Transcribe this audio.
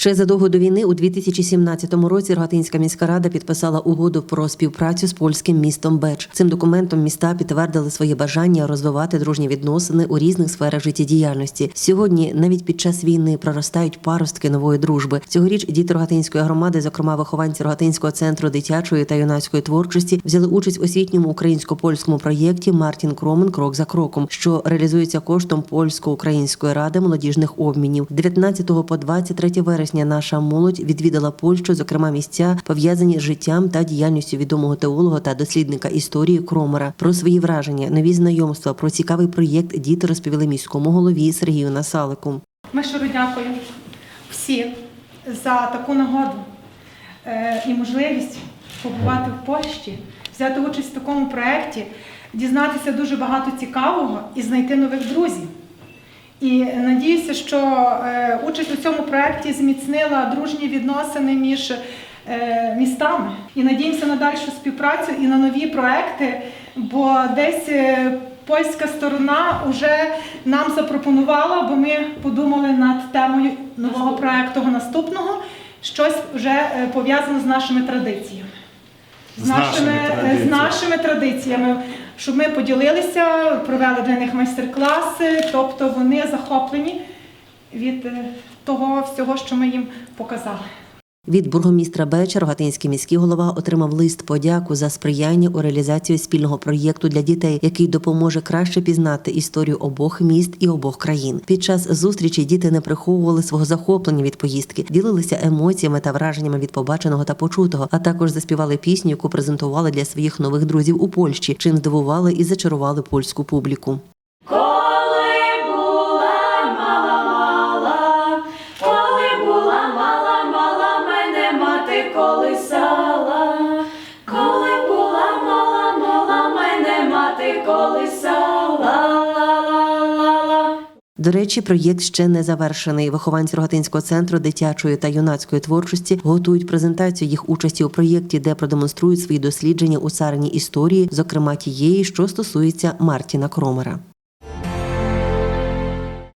Ще задовго до війни, у 2017 році, Рогатинська міська рада підписала угоду про співпрацю з польським містом Беч. Цим документом міста підтвердили своє бажання розвивати дружні відносини у різних сферах життєдіяльності. Сьогодні, навіть під час війни, проростають паростки нової дружби. Цьогоріч діти Рогатинської громади, зокрема вихованці Рогатинського центру дитячої та юнацької творчості, взяли участь в освітньому українсько-польському проєкті Мартін Кромен Крок за кроком, що реалізується коштом польсько-української ради молодіжних обмінів. 19 по 23 вересня наша молодь відвідала Польщу, зокрема місця пов'язані з життям та діяльністю відомого теолога та дослідника історії Кромера. Про свої враження, нові знайомства, про цікавий проєкт діти розповіли міському голові Сергію Насалику. Ми щиро дякуємо всі за таку нагоду е, і можливість побувати в Польщі, взяти участь в такому проєкті, дізнатися дуже багато цікавого і знайти нових друзів. І надіюся, що е, участь у цьому проєкті зміцнила дружні відносини між е, містами. І надіємося на дальшу співпрацю і на нові проекти, бо десь е, польська сторона вже нам запропонувала, бо ми подумали над темою нового проекту наступного, щось вже пов'язане з нашими традиціями. З, нашими з традиціями. нашими традиціями, щоб ми поділилися, провели для них майстер-класи, тобто вони захоплені від е, того всього, що ми їм показали. Від бургомістра Беча Рогатинський міський голова отримав лист подяку за сприяння у реалізації спільного проєкту для дітей, який допоможе краще пізнати історію обох міст і обох країн. Під час зустрічі діти не приховували свого захоплення від поїздки, ділилися емоціями та враженнями від побаченого та почутого, а також заспівали пісню, яку презентували для своїх нових друзів у Польщі, чим здивували і зачарували польську публіку. Колисала, коли була мала мала, мене мати колисала. До речі, проєкт ще не завершений. Вихованці Рогатинського центру дитячої та юнацької творчості готують презентацію їх участі у проєкті, де продемонструють свої дослідження у царині історії, зокрема тієї, що стосується Мартіна Кромера.